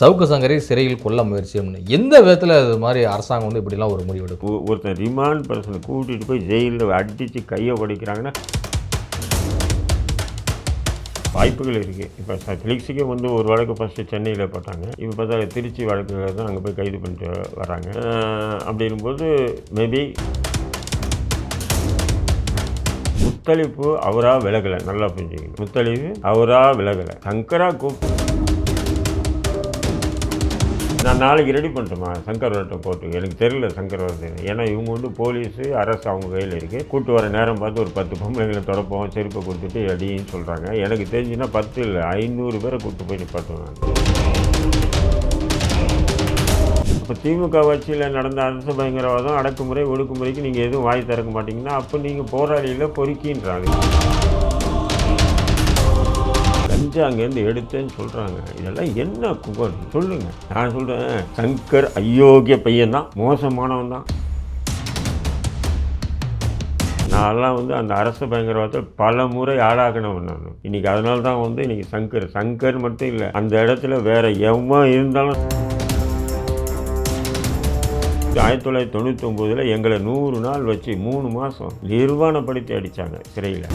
சவுக்கு சங்கரை சிறையில் கொல்ல முயற்சி எந்த விதத்தில் இது மாதிரி அரசாங்கம் வந்து இப்படிலாம் ஒரு முடிவு எடுக்கும்? ஒ- ஒருத்தன் ரிமாண்ட் பர்சனை கூட்டிகிட்டு போய் ஜெயிலில் அடித்து கையை உடைக்கிறாங்கன்னா வாய்ப்புகள் இருக்குது இப்போ ஃபிலிக்ஸுக்கே வந்து ஒரு வழக்கு ஃபஸ்ட்டு சென்னையில் போட்டாங்க. இப்போ பார்த்தா திருச்சி வழக்கு தான் அங்கே போய் கைது பண்ணிட்டு வராங்க. அஹ் அப்படிங்கும்போது மேபி முத்தளிப்பு அவராக விலகலை நல்லா புரிஞ்சுக்கணும். முத்தளிப்பு அவராக விலகலை. சங்கரா கூப்பிட்டு நாளைக்கு ரெடி பண்ணிட்டோமா? சங்கர் போட்டு. எனக்கு தெரியல சங்கர் வருது ஏன்னா இவங்க வந்து போலீஸு அரசு அவங்க கையில் இருக்குது கூட்டு வர நேரம் பார்த்து ஒரு பத்து பொம்பளைங்களை தொடப்போம் செருப்பை கொடுத்துட்டு அடின்னு சொல்கிறாங்க எனக்கு தெரிஞ்சுன்னா பத்து இல்லை ஐநூறு பேரை கூட்டு போய் நிப்பாட்டுவேன் இப்போ திமுக ஆட்சியில் நடந்த அரசு பயங்கரவாதம் அடக்குமுறை ஒடுக்குமுறைக்கு நீங்கள் எதுவும் வாய் திறக்க மாட்டீங்கன்னா அப்போ நீங்கள் போராளியில் பொறுக்கின்றாங்க. செஞ்சு அங்கேருந்து எடுத்தேன்னு சொல்கிறாங்க இதெல்லாம் என்ன குகன்? சொல்லுங்கள் நான் சொல்கிறேன் சங்கர் அயோக்கிய பையன் தான். மோசமானவன் தான். நான்லாம் வந்து அந்த அரசு பயங்கரவாதத்தை பல முறை ஆளாகினவன் நான். இன்னைக்கு அதனால தான் வந்து இன்னைக்கு சங்கர். சங்கர் மட்டும் இல்லை அந்த இடத்துல வேற எவன் இருந்தாலும் ஆயிரத்தி தொள்ளாயிரத்தி தொண்ணூற்றி ஒம்போதில் எங்களை நூறு நாள் வச்சு மூணு மாதம் நிர்வாணப்படுத்தி அடித்தாங்க சிறையில்.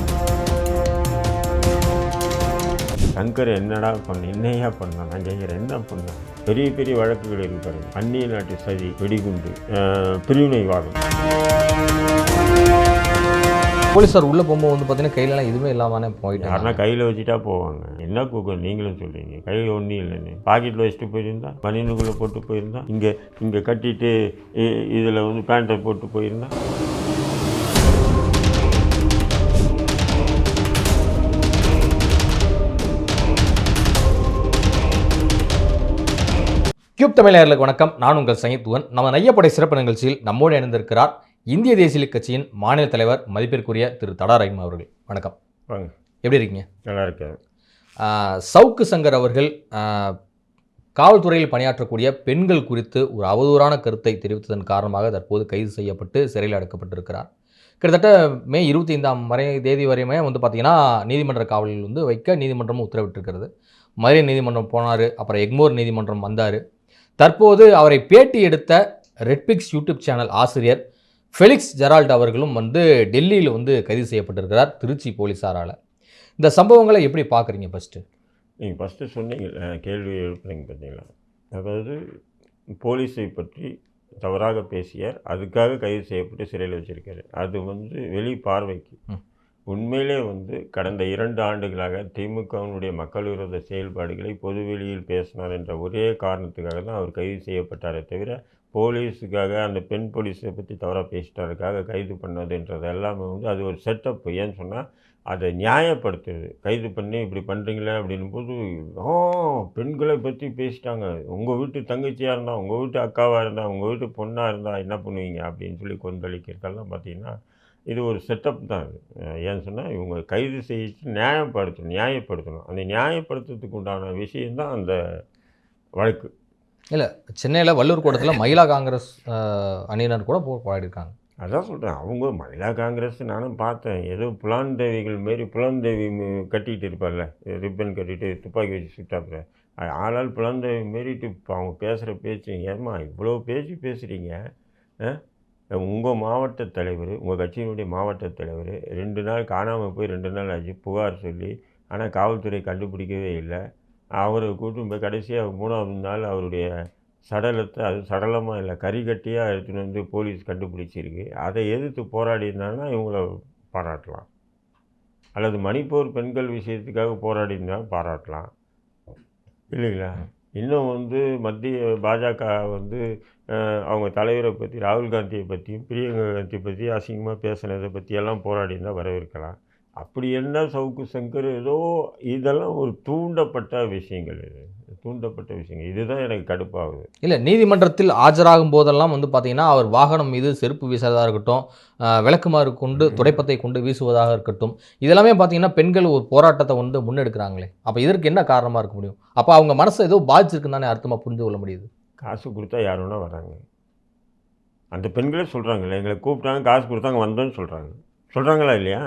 சங்கர் என்னடா பண்ண என்னையா பண்ணான் நான் கேட்குறேன் என்ன பண்ணான் பெரிய பெரிய வழக்குகள் இருக்கு பாருங்க அந்நிய நாட்டு சதி வெடிகுண்டு பிரிவினைவாதம் போலீஸார் உள்ளே போகும்போது வந்து பார்த்தீங்கன்னா கையிலலாம் எதுவுமே இல்லாமலே போயிட்டாங்க. யாருன்னா கையில் வச்சுட்டா போவாங்க. என்ன கூக்கம் நீங்களும் சொல்கிறீங்க கையில் ஒன்றும் இல்லைன்னு. பாக்கெட்டில் வச்சுட்டு போயிருந்தா? பனியனுக்குள்ளே போட்டு போயிருந்தா? இங்கே இங்கே கட்டிட்டு இதில் வந்து பேண்ட்டை போட்டு போயிருந்தா? கியூப் தமிழர்களுக்கு வணக்கம். நான் உங்கள் சங்கித்துவன் நம்ம நையப்படை சிறப்பு நிகழ்ச்சியில் நம்மோடு இணைந்திருக்கிறார் இந்திய தேசிய கட்சியின் மாநில தலைவர் மதிப்பிற்குரிய திரு தடா ரஹீம் அவர்கள். வணக்கம். எப்படி இருக்கீங்க? நல்லா இருக்காது ஆஹ், சவுக்கு சங்கர் அவர்கள் காவல்துறையில் பணியாற்றக்கூடிய பெண்கள் குறித்து ஒரு அவதூறான கருத்தை தெரிவித்ததன் காரணமாக தற்போது கைது செய்யப்பட்டு சிறையில் அடைக்கப்பட்டிருக்கிறார். கிட்டத்தட்ட மே இருபத்தி ஐந்தாம் வரை தேதி வரையுமே வந்து பார்த்திங்கன்னா நீதிமன்ற காவலில் வந்து வைக்க நீதிமன்றமும் உத்தரவிட்டிருக்கிறது. மதுரை நீதிமன்றம் போனார் அப்புறம் எக்மோர் நீதிமன்றம் வந்தார். தற்போது அவரை பேட்டி எடுத்த ரெட்பிக்ஸ் யூடியூப் சேனல் ஆசிரியர் ஃபெலிக்ஸ் ஜெரால்ட் அவர்களும் வந்து டெல்லியில் வந்து கைது செய்யப்பட்டிருக்கிறார் திருச்சி போலீஸாரால் இந்த சம்பவங்களை எப்படி பார்க்குறீங்க ஃபஸ்ட்டு நீங்கள் ஃபஸ்ட்டு சொன்னீங்க கேள்வி எழுப்புனீங்க பார்த்தீங்களா அதாவது போலீஸை பற்றி தவறாக பேசியார் அதுக்காக கைது செய்யப்பட்டு சிறையில் வச்சிருக்காரு. அது வந்து வெளி பார்வைக்கு. உண்மையிலே வந்து கடந்த இரண்டு ஆண்டுகளாக திமுகவினுடைய மக்கள் விரோத செயல்பாடுகளை பொதுவெளியில் பேசினார் என்ற ஒரே காரணத்துக்காக தான் அவர் கைது செய்யப்பட்டாரே தவிர போலீஸுக்காக அந்த பெண் போலீஸை பற்றி தவறாக பேசிட்டாருக்காக கைது பண்ணதுன்றது எல்லாமே வந்து அது ஒரு செட்டப் ஏன்னு சொன்னால் அதை நியாயப்படுத்துது. கைது பண்ணி இப்படி பண்ணுறீங்களே அப்படின்னும் போது ஓ பெண்களை பற்றி பேசிட்டாங்க. உங்கள் வீட்டு தங்கச்சியாக இருந்தால் உங்கள் வீட்டு அக்காவாக இருந்தால் உங்கள் வீட்டு பொண்ணாக இருந்தால் என்ன பண்ணுவீங்க? அப்படின்னு சொல்லி கொந்தளிக்கிறதெல்லாம் பார்த்தீங்கன்னா இது ஒரு செட்டப் தான் அஹ் ஏன்னு சொன்னால் இவங்க கைது செய்து நியாயப்படுத்தணும் நியாயப்படுத்தணும். அந்த நியாயப்படுத்துறதுக்கு உண்டான விஷயம்தான் அந்த வழக்கு. இல்லை சென்னையில் வள்ளூர் கூடத்தில் மகிழா காங்கிரஸ் அணியினர் கூட போ போராடிருக்காங்க. அதான் சொல்கிறேன் அவங்க மகிழா காங்கிரஸ் நானும் பார்த்தேன். ஏதோ புலாந்தேவிகள் மாரி புலாந்தேவி கட்டிகிட்டு இருப்பார்ல. ரிப்பன் கட்டிட்டு துப்பாக்கி வச்சு சுட்டாப்புல. ஆளால் புலாந்தேவி மாரிட்டு இப்போ அவங்க பேசுகிற பேச்சு ஏம்மா இவ்வளோ பேச்சு பேசுகிறீங்க உங்கள் மாவட்ட தலைவர் உங்கள் கட்சியினுடைய மாவட்ட தலைவர் ரெண்டு நாள் காணாமல் போய் ரெண்டு நாள் ஆச்சு புகார் சொல்லி ஆனால் காவல்துறை கண்டுபிடிக்கவே இல்லை. அவரை கூட்டும் போய் கடைசியாக மூணாவது நாள் அவருடைய சடலத்தை அது சடலமாக இல்லை கறிகட்டியாக எடுத்துகிட்டு வந்து போலீஸ் கண்டுபிடிச்சிருக்கு. அதை எதிர்த்து போராடி இருந்தாங்கன்னா இவங்கள பாராட்டலாம். அல்லது மணிப்பூர் பெண்கள் விஷயத்துக்காக போராடி இருந்தால் பாராட்டலாம். இல்லைங்களா? இன்னும் வந்து மத்திய பாஜக வந்து அவங்க தலைவரை பற்றி ராகுல் காந்தியை பற்றியும் பிரியங்கா காந்தியை பற்றி அசிங்கமாக பேசுனதை பற்றியெல்லாம் போராடி இருந்தால் வரவேற்கலாம். அப்படி என்ன சவுக்கு சங்கர் ஏதோ இதெல்லாம் ஒரு தூண்டப்பட்ட விஷயங்கள் இது. தூண்டப்பட்ட விஷயங்கள். இதுதான் எனக்கு கடுப்பாகுது. இல்லை நீதிமன்றத்தில் ஆஜராகும் போதெல்லாம் வந்து பார்த்தீங்கன்னா அவர் வாகனம் மீது செருப்பு வீசுவதாக இருக்கட்டும் விளக்குமாறு கொண்டு துடைப்பத்தை கொண்டு வீசுவதாக இருக்கட்டும் இதெல்லாமே பார்த்தீங்கன்னா பெண்கள் ஒரு போராட்டத்தை வந்து முன்னெடுக்கிறாங்களே. அப்போ இதற்கு என்ன காரணமாக இருக்க முடியும்? அப்போ அவங்க மனசை ஏதோ பாதிச்சிருக்குன்னு தானே அர்த்தமாக புரிந்து கொள்ள முடியுது? காசு கொடுத்தா யார் வேணால் வராங்க அந்த பெண்களே சொல்கிறாங்கல்ல எங்களை கூப்பிட்டாங்க காசு கொடுத்தாங்க வந்தோன்னு சொல்கிறாங்க சொல்கிறாங்களா இல்லையா?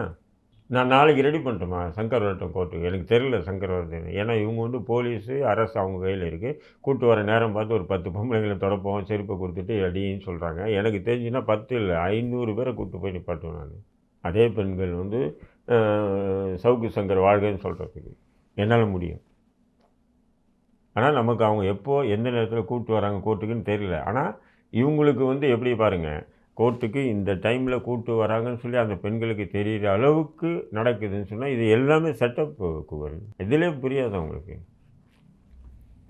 நான் நாளைக்கு ரெடி பண்ணிட்டோமா? சங்கர் வரட்டும் கோர்ட்டுக்கு எனக்கு தெரியல சங்கர் வரட்டும் ஏன்னா இவங்க வந்து போலீஸு அரசு அவங்க கையில் இருக்குது கூட்டு வர நேரம் பார்த்து ஒரு பத்து பொம்பளைங்களை தொடப்போம் செருப்பை கொடுத்துட்டு அடின்னு சொல்கிறாங்க எனக்கு தெரிஞ்சுன்னா பத்து இல்லை ஐநூறு பேரை கூப்பிட்டு போய் நிப்பாட்டுவேன் நான். அதே பெண்கள் வந்து சவுக்கு சங்கர் வாழ்கன்னு சொல்கிறதுக்கு என்னால் முடியும். ஆனால் நமக்கு அவங்க எப்போ எந்த நேரத்தில் கூப்பிட்டு வராங்க கோர்ட்டுக்குன்னு தெரியல. ஆனால் இவங்களுக்கு வந்து எப்படி பாருங்கள் கோர்ட்டுக்கு இந்த டைமில் கூப்பிட்டு வராங்கன்னு சொல்லி அந்த பெண்களுக்கு தெரிகிற அளவுக்கு நடக்குதுன்னு சொன்னால் இது எல்லாமே செட்டப்புக்கு வரும் இதிலே புரியாது அவங்களுக்கு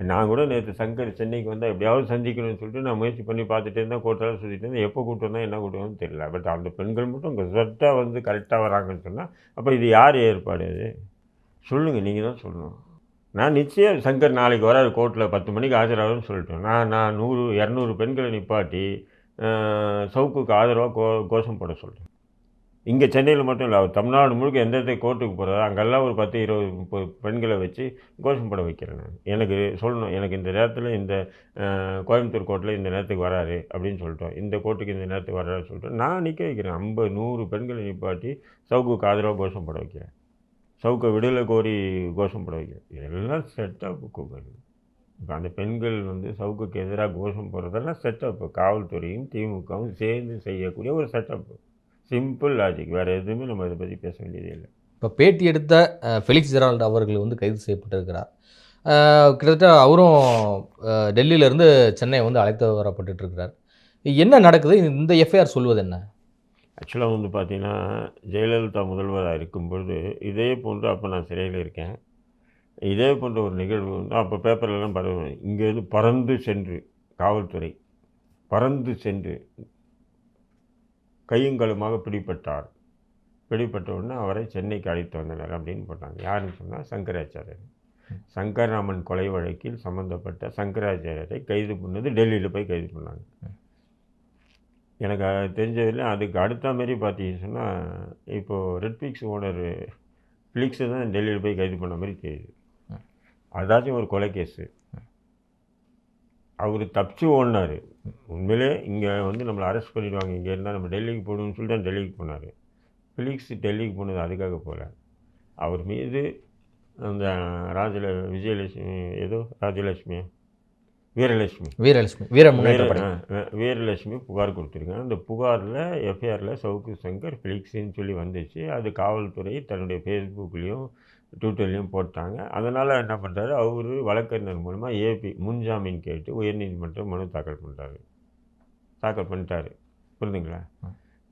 நான் கூட நேற்று சங்கர் சென்னைக்கு வந்தால் எப்படியாவது சந்திக்கணும்னு சொல்லிட்டு நான் முயற்சி பண்ணி பார்த்துட்டே இருந்தேன் கோர்ட்டால் சுற்றிட்டு இருந்தேன். எப்போ கூப்பிட்டு வந்தால் என்ன கூப்பிட்டு வந்தால் தெரியல. பட் அந்த பெண்கள் மட்டும் கரெக்டாக வந்து கரெக்டாக வராங்கன்னு சொன்னால் அப்போ இது யார் ஏற்பாடு? அது சொல்லுங்கள் நீங்கள் தான் சொல்லணும். நான் நிச்சயம் சங்கர் நாளைக்கு வராது கோர்ட்டில் பத்து மணிக்கு ஆஜராகும்னு சொல்லிட்டேன் நான் நான் நூறு இரநூறு பெண்களை நிப்பாட்டி சவுக்குக்கு ஆதரவாக கோ கோஷம் போட சொல்கிறேன் இங்கே சென்னையில் மட்டும் இல்லை அவர் தமிழ்நாடு முழுக்க எந்த இடத்துக்கு கோர்ட்டுக்கு போகிறாரோ அங்கெல்லாம் ஒரு பத்து இருபது முப்பது பெண்களை வச்சு கோஷம் போட வைக்கிறேன் நான். எனக்கு சொல்லணும் எனக்கு இந்த நேரத்தில் இந்த கோயம்புத்தூர் கோர்ட்டில் இந்த நேரத்துக்கு வராரு அப்படின்னு சொல்லிட்டோம். இந்த கோர்ட்டுக்கு இந்த நேரத்துக்கு வராருன்னு சொல்லிட்டு நான் நிற்க வைக்கிறேன். ஐம்பது நூறு பெண்களை நிப்பாட்டி சவுக்குக்கு ஆதரவாக கோஷம் போட வைக்கிறேன். சவுக்கை விடுதலை கோரி கோஷம் போட வைக்கிறேன் இதெல்லாம் செட்டப் கூப்பிடுது இப்போ அந்த பெண்கள் வந்து சவுக்குக்கு எதிராக கோஷம் போடுறதெல்லாம் செட்டப் காவல்துறையும் திமுகவும் சேர்ந்து செய்யக்கூடிய ஒரு செட்டப் சிம்பிள் லாஜிக் வேறு எதுவுமே நம்ம இதை பற்றி பேச வேண்டியதே இல்லை. இப்போ பேட்டி எடுத்த ஃபெலிக்ஸ் ஜெரால்டு அவர்கள் வந்து கைது செய்யப்பட்டிருக்கிறார். கிட்டத்தட்ட அவரும் டெல்லியிலேருந்து சென்னை வந்து அழைத்து வரப்பட்டுட்டு இருக்கிறார் என்ன நடக்குது? இந்த எஃப்ஐஆர் சொல்வது என்ன? ஆக்சுவலாக வந்து பார்த்திங்கன்னா ஜெயலலிதா முதல்வராக இருக்கும்பொழுது இதே போன்று அப்போ நான் சிறையில் இருக்கேன். இதே போன்ற ஒரு நிகழ்வு வந்து அப்போ பேப்பர்லாம் பரவு இங்கேருந்து பறந்து சென்று காவல்துறை பறந்து சென்று கையுங்களுமாக பிடிபட்டார். பிடிபட்ட உடனே அவரை சென்னைக்கு அழைத்து வந்தனர் அப்படின்னு போட்டாங்க. யாருன்னு சொன்னால் சங்கராச்சாரியர். சங்கர்ராமன் கொலை வழக்கில் சம்மந்தப்பட்ட சங்கராச்சாரியரை கைது பண்ணது டெல்லியில் போய் கைது பண்ணாங்க. எனக்கு அது தெரிஞ்சதில்லை அதுக்கு அடுத்த மாதிரி பார்த்தீங்கன்னு சொன்னால் இப்போது ரெட்பிக்ஸ் ஓனர் ஃபிளிக்ஸை தான் டெல்லியில் போய் கைது பண்ண மாதிரி தெரியுது. அதாச்சும் ஒரு கொலை கேஸு. அவர் தப்பிச்சு ஓடினார். உண்மையிலே இங்கே வந்து நம்மளை அரெஸ்ட் பண்ணிடுவாங்க. இங்கே இருந்தால் நம்ம டெல்லிக்கு போகணும்னு சொல்லிட்டு தான் டெல்லிக்கு போனார். ஃபிலிக்ஸ் டெல்லிக்கு போனது அதுக்காக போகல அவர் மீது அந்த ராஜல விஜயலட்சுமி ஏதோ ராஜலட்சுமி வீரலட்சுமி. வீரலட்சுமி வீர வீரலட்சுமி புகார் கொடுத்துருக்காங்க. அந்த புகாரில் எஃப்ஐஆரில் சவுக்கு சங்கர் ஃபிலிக்ஸின்னு சொல்லி வந்துச்சு. அது காவல்துறை தன்னுடைய ஃபேஸ்புக்லேயும் ட்விட்டர்லேயும் போட்டாங்க. அதனால் என்ன பண்ணுறாரு அவர் வழக்கறிஞர் மூலமாக ஏபி முன்ஜாமீன் கேட்டு உயர்நீதிமன்றம் மனு தாக்கல் பண்ணுறாரு தாக்கல் பண்ணிட்டாரு. புரிந்துங்களா.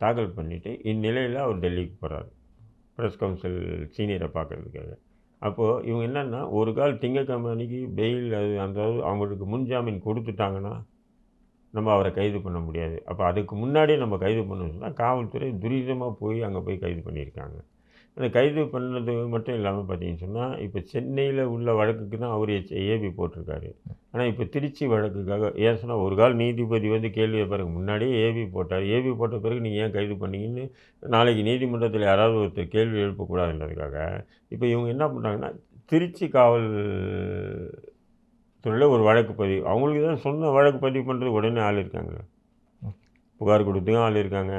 தாக்கல் பண்ணிவிட்டு இந்நிலையில் அவர் டெல்லிக்கு போகிறார் ப்ரெஸ் கவுன்சில் சீனியரை பார்க்கறதுக்காக. அப்போது இவங்க என்னென்னா ஒரு கால் திங்கக்கிழமை அன்னைக்கு பெயில் அது அந்த அவங்களுக்கு முன்ஜாமீன் கொடுத்துட்டாங்கன்னா நம்ம அவரை கைது பண்ண முடியாது. அப்போ அதுக்கு முன்னாடியே நம்ம கைது பண்ணணும்னா காவல்துறை துரிதமாக போய் அங்கே போய் கைது பண்ணியிருக்காங்க. அந்த கைது பண்ணது மட்டும் இல்லாமல் பார்த்தீங்கன்னு சொன்னால் இப்போ சென்னையில் உள்ள வழக்குக்கு தான் அவர் ஏபி போட்டிருக்காரு. ஆனால் இப்போ திருச்சி வழக்குக்காக ஏன் சொன்னால் ஒரு கால் நீதிபதி வந்து கேள்வி பிறகு முன்னாடியே ஏபி போட்டார். ஏபி போட்ட பிறகு நீங்கள் ஏன் கைது பண்ணீங்கன்னு நாளைக்கு நீதிமன்றத்தில் யாராவது ஒருத்தர் கேள்வி எழுப்பக்கூடாதுன்றதுக்காக இப்போ இவங்க என்ன பண்ணுறாங்கன்னா திருச்சி காவல் துறையில் ஒரு வழக்கு பதிவு அவங்களுக்கு தான் சொன்ன வழக்கு பதிவு பண்ணுறது உடனே ஆள் இருக்காங்க. புகார் கொடுத்தும் ஆள் இருக்காங்க.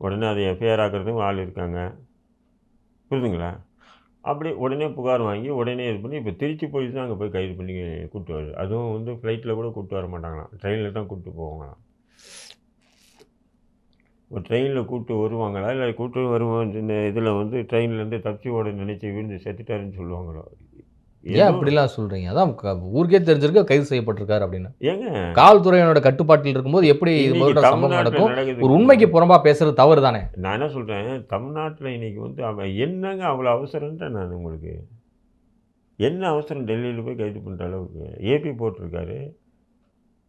உடனே அதை எஃப்ஐஆர் ஆக்கிறதுக்கும் ஆள் இருக்காங்க. புரியுதுங்களா அப்படி உடனே புகார் வாங்கி உடனே இது பண்ணி இப்போ திருச்சி போலீஸ் தான் அங்கே போய் கைது பண்ணி கூப்பிட்டு வருது அதுவும் வந்து ஃப்ளைட்டில் கூட கூப்பிட்டு வர மாட்டாங்களாம். ட்ரெயினில் தான் கூப்பிட்டு போவாங்களாம். ஒரு ட்ரெயினில் கூப்பிட்டு வருவாங்களா? இல்லை கூப்பிட்டு வருவோம் இந்த இதில் வந்து ட்ரெயின்லேருந்து தப்பிச்சு ஓட நினச்சி விழுந்து செத்துட்டாருன்னு சொல்லுவாங்களோ? ஏன் அப்படிலாம் சொல்றீங்க? அதான் ஊருக்கே தெரிஞ்சிருக்கு கைது செய்யப்பட்டிருக்காரு அப்படின்னு. ஏங்க? காவல்துறையினோட கட்டுப்பாட்டில் இருக்கும்போது எப்படி இது சம்பவம் நடக்கும். ஒரு உண்மைக்கு புறம்பா பேசுறது தவறு தானே நான் என்ன சொல்கிறேன் தமிழ்நாட்டில் இன்னைக்கு வந்து அவன் என்னங்க அவ்வளோ அவசரம்ன்றேன் நான் உங்களுக்கு. என்ன அவசரம்? டெல்லியில் போய் கைது பண்ணுற அளவுக்கு. ஏபி போட்டிருக்காரு.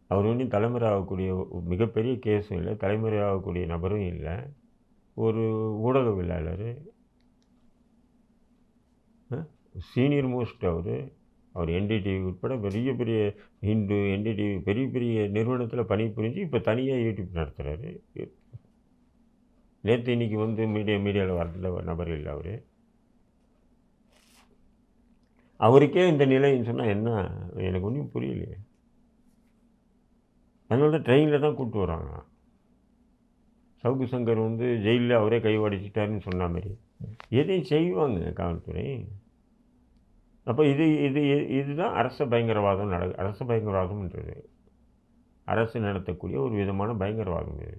அவர் ஒன்றும் தலைமுறை ஆகக்கூடிய மிகப்பெரிய கேஸும் இல்லை தலைமுறை ஆகக்கூடிய நபரும் இல்லை. ஒரு ஊடகவியலாளர். சீனியர் மோஸ்ட் அவர். அவர் என்டிடிவி உட்பட பெரிய பெரிய ஹிந்து என்டிடிவி பெரிய பெரிய நிறுவனத்தில் பணிபுரிஞ்சு இப்போ தனியாக யூடியூப் நடத்துகிறாரு நேற்று இன்னைக்கு வந்து மீடியா மீடியாவில் வரதில் நபர் இல்லை அவர். அவருக்கே இந்த நிலைன்னு சொன்னால் என்ன? எனக்கு ஒன்றும் புரியலையே. அதனால தான் ட்ரெயினில் தான் கூப்பிட்டு வராங்க. சவுக்கு சங்கர் வந்து ஜெயிலில் அவரே கைவாடிச்சிட்டாருன்னு சொன்ன மாதிரி. எதையும் செய்வாங்க காவல்துறை? அப்போ இது இது இதுதான் அரச பயங்கரவாதம் நட அரச பயங்கரவாதம்ன்றது. அரசு நடத்தக்கூடிய ஒரு விதமான பயங்கரவாதம் இது.